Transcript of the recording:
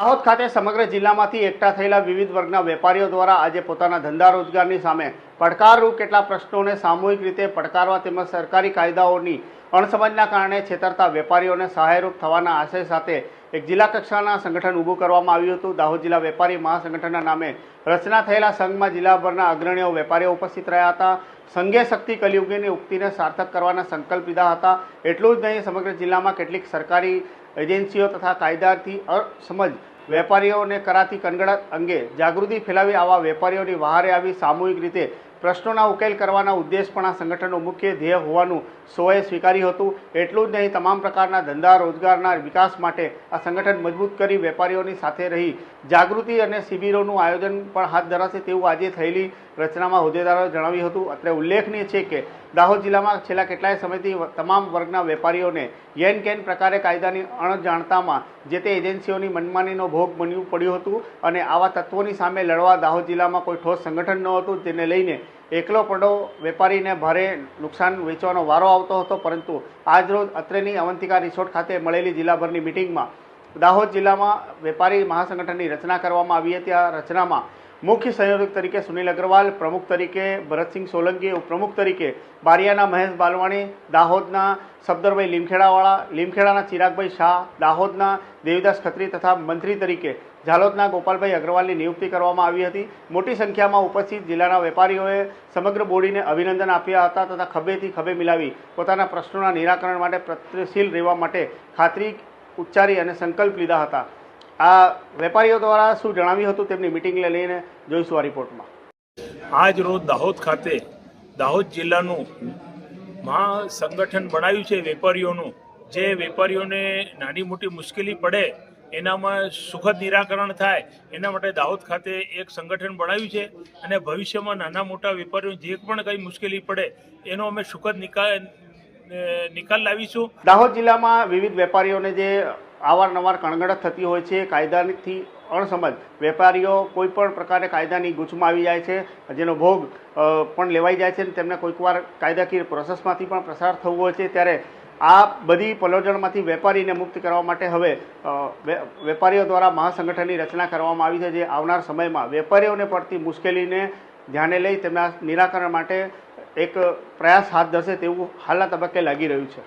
દાહોદ ખાતે સમગ્ર જિલ્લામાંથી એકઠા થયેલા વિવિધ વર્ગના વેપારીઓ દ્વારા આજે પોતાના ધંધા રોજગારની સામે પડકારરૂપ કેટલા પ્રશ્નોને સામૂહિક રીતે પડકારવા તેમજ સરકારી કાયદાઓની અણસમજના કારણે છેતરતા વેપારીઓને સહાયરૂપ થવાના આશય સાથે એક જિલ્લા કક્ષાના સંગઠન ઊભું કરવામાં આવ્યું હતું. દાહોદ જિલ્લા વેપારી મહાસંગઠનના નામે રચના થયેલા સંઘમાં જિલ્લાભરના અગ્રણીઓ વેપારીઓ ઉપસ્થિત રહ્યા હતા. સંઘે શક્તિ કલયુગીની ઉક્તિને સાર્થક કરવાના સંકલ્પ લીધા હતા. એટલું જ નહીં, સમગ્ર જિલ્લામાં કેટલીક સરકારી એજન્સીઓ તથા કાયદાથી અસમજ વેપારીઓને કરાતી કનગડત અંગે જાગૃતિ ફેલાવી આવા વેપારીઓની વહારે આવી સામૂહિક રીતે પ્રશ્નોના ઉકેલ કરવાના ઉદ્દેશ પણ આ સંગઠનનું મુખ્ય ધ્યેય હોવાનું સોએ સ્વીકાર્યું હતું. એટલું જ નહીં, તમામ પ્રકારના ધંધા, રોજગારના વિકાસ માટે આ સંગઠન મજબૂત કરી વેપારીઓની સાથે રહી. જાગૃતિ અને શિબિરોનું આયોજન પણ હાથ ધરાશે તેવું આજે થયેલી રચનામાં હોદ્દેદારોએ જણાવ્યું હતું. અત્રે ઉલ્લેખનીય છે કે દાહોદ જિલ્લામાં છેલ્લા કેટલાય સમયથી તમામ વર્ગના વેપારીઓને યેન કેન પ્રકારે કાયદાની અણજાણતામાં જે તે એજન્સીઓની મનમાનીનો ભોગ બન્યું પડ્યું હતું અને આવા તત્વોની સામે લડવા દાહોદ જિલ્લામાં કોઈ ઠોસ સંગઠન ન હતું તેને લઈને એકલો પડો વેપારીને ભારે નુકસાન વેચવાનો વારો આવતો હતો. પરંતુ આજરોજ અત્રેની અવંતિકા રિસોર્ટ ખાતે મળેલી જિલ્લાભરની મિટિંગમાં દાહોદ જિલ્લામાં વેપારી મહાસંગઠનની રચના કરવામાં આવી હતી. આ રચનામાં મુખ્ય સંયોજક તરીકે સુનિલ અગ્રવાલ, પ્રમુખ તરીકે ભરતસિંહ સોલંકી, ઉપપ્રમુખ તરીકે બારિયાના મહેશ બાલવાણી, દાહોદના સફદરભાઈ લીમખેડાવાળા, લીમખેડાના ચિરાગભાઈ શાહ, દાહોદના દેવીદાસ ખત્રી તથા મંત્રી તરીકે ઝાલોદના ગોપાલભાઈ અગ્રવાલની નિયુક્તિ કરવામાં આવી હતી. મોટી સંખ્યામાં ઉપસ્થિત જિલ્લાના વેપારીઓએ સમગ્ર બોડીને અભિનંદન આપ્યા હતા તથા ખભેથી ખભે મિલાવી પોતાના પ્રશ્નોના નિરાકરણ માટે પ્રયત્નશીલ રહેવા માટે ખાતરી, ઉચ્ચારી અને સંકલ્પ લીધા હતા. આ વેપારીઓ દ્વારા શું જણાવ્યું હતું? તેમની મિટિંગને લઈને જોઈશું આ રિપોર્ટમાં આજ રોજ દાહોદ ખાતે દાહોદ જિલ્લાનું મહા સંગઠન બનાવ્યું છે વેપારીઓનું. જે વેપારીઓને નાની મોટી મુશ્કેલી પડે એનામાં સુખદ નિરાકરણ થાય એના માટે દાહોદ ખાતે એક સંગઠન બનાવ્યું છે. અને ભવિષ્યમાં નાના મોટા વેપારીઓ જે પણ કંઈ મુશ્કેલી પડે એનો અમે સુખદ નિકાલ નિકાલ લાવીશું. દાહોદ જિલ્લામાં વિવિધ વેપારીઓને જે અવારનવાર કણગણત થતી હોય છે. કાયદાથી અણસમજ વેપારીઓ કોઈ પણ પ્રકારે કાયદાની ગૂંચમાં આવી જાય છે. જેનો ભોગ પણ લેવાઈ જાય છે અને તેમને કોઈકવાર કાયદાકીય પ્રોસેસમાંથી પણ પસાર થવું હોય છે. ત્યારે આ બધી પલોજણમાંથી વેપારીને મુક્ત કરવા માટે હવે વેપારીઓ દ્વારા મહાસંગઠનની રચના કરવામાં આવી છે. જે આવનાર સમયમાં વેપારીઓને પડતી મુશ્કેલીને ધ્યાને લઈ તેમના નિરાકરણ માટે એક પ્રયાસ હાથ ધરશે તેવું હાલના તબક્કે લાગી રહ્યું છે.